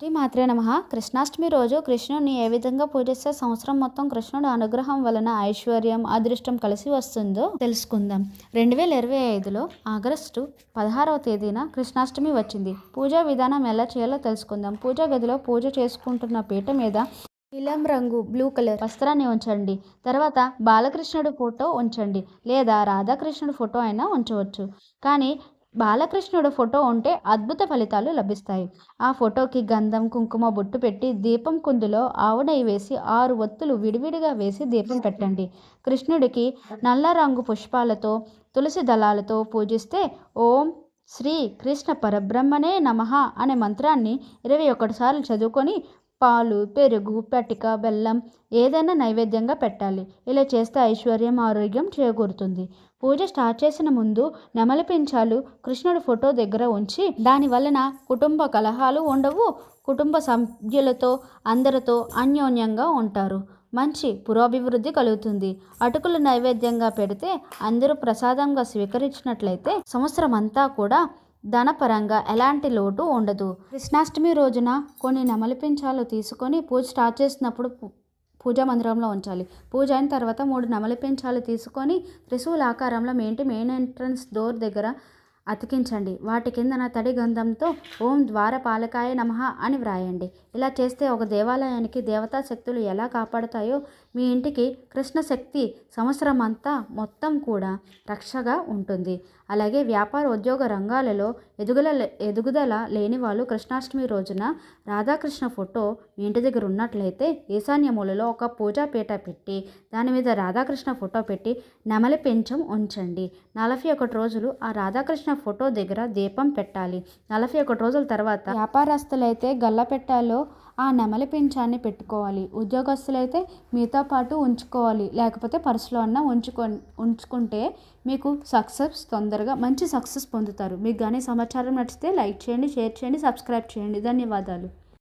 శ్రీ మాత్రే నమ. కృష్ణాష్టమి రోజు కృష్ణుడిని ఏ విధంగా పూజిస్తే సంవత్సరం మొత్తం కృష్ణుడు అనుగ్రహం వలన ఐశ్వర్యం అదృష్టం కలిసి వస్తుందో తెలుసుకుందాం. రెండు వేల ఇరవై ఐదులో ఆగస్టు పదహారవ తేదీన కృష్ణాష్టమి వచ్చింది. పూజా విధానం ఎలా చేయాలో తెలుసుకుందాం. పూజా గదిలో పూజ చేసుకుంటున్న పీట మీద నీలం రంగు బ్లూ కలర్ వస్త్రాన్ని ఉంచండి. తర్వాత బాలకృష్ణుడు ఫోటో ఉంచండి. లేదా రాధాకృష్ణుడు ఫోటో అయినా ఉంచవచ్చు. కానీ బాలకృష్ణుడు ఫోటో ఉంటే అద్భుత ఫలితాలు లభిస్తాయి. ఆ ఫోటోకి గంధం కుంకుమ బొట్టు పెట్టి దీపం కుందులో ఆవునై వేసి ఆరు ఒత్తులు విడివిడిగా వేసి దీపం పెట్టండి. కృష్ణుడికి నల్ల రంగు పుష్పాలతో తులసి దళాలతో పూజిస్తే ఓం శ్రీ కృష్ణ పరబ్రహ్మనే నమః అనే మంత్రాన్ని ఇరవై ఒకటి సార్లు చదువుకొని పాలు పెరుగు పటిక బెల్లం ఏదైనా నైవేద్యంగా పెట్టాలి. ఇలా చేస్తే ఐశ్వర్యం ఆరోగ్యం చేకూరుతుంది. పూజ స్టార్ట్ చేసిన ముందు నెమలి పించాలు కృష్ణుడి ఫోటో దగ్గర ఉంచి దాని వలన కుటుంబ కలహాలు ఉండవు. కుటుంబ సభ్యులతో అందరితో అన్యోన్యంగా ఉంటారు. మంచి పురోభివృద్ధి కలుగుతుంది. అటుకులు నైవేద్యంగా పెడితే అందరూ ప్రసాదంగా స్వీకరించినట్లయితే సంవత్సరం అంతా కూడా ధనపరంగా ఎలాంటి లోటు ఉండదు. కృష్ణాష్టమి రోజున కొన్ని నెమలిపించాలు తీసుకొని పూజ స్టార్ట్ చేసినప్పుడు పూజా మందిరంలో ఉంచాలి. పూజ అయిన తర్వాత మూడు నెమలిపించాలు తీసుకొని త్రిశూల ఆకారంలో మెయింటి మెయిన్ ఎంట్రన్స్ డోర్ దగ్గర అతికించండి. వాటి కిందన తడి గంధంతో ఓం ద్వారపాలకాయ నమః అని వ్రాయండి. ఇలా చేస్తే ఒక దేవాలయానికి దేవతా శక్తులు ఎలా కాపాడుతాయో మీ ఇంటికి కృష్ణ శక్తి సంవత్సరం అంతా మొత్తం కూడా రక్షగా ఉంటుంది. అలాగే వ్యాపార ఉద్యోగ రంగాలలో ఎదుగుల ఎదుగుదల లేని వాళ్ళు కృష్ణాష్టమి రోజున రాధాకృష్ణ ఫోటో మీ ఇంటి దగ్గర ఉన్నట్లయితే ఈశాన్య మూలలో ఒక పూజా పీట పెట్టి దాని మీద రాధాకృష్ణ ఫోటో పెట్టి నెమలి పెంచం ఉంచండి. నలభై ఒకటి రోజులు ఆ రాధాకృష్ణ ఫోటో దగ్గర దీపం పెట్టాలి. నలభై ఒకటి రోజుల తర్వాత వ్యాపారస్తులైతే గల్ల పెట్టాలో ఆ నెమలి పింఛాన్ని పెట్టుకోవాలి. ఉద్యోగస్తులైతే మీతో పాటు ఉంచుకోవాలి. లేకపోతే పర్సులో అన్న ఉంచుకో ఉంచుకుంటే మీకు సక్సెస్ తొందరగా మంచి సక్సెస్ పొందుతారు. మీకు కానీ సమాచారం నచ్చితే లైక్ చేయండి షేర్ చేయండి సబ్స్క్రైబ్ చేయండి. ధన్యవాదాలు.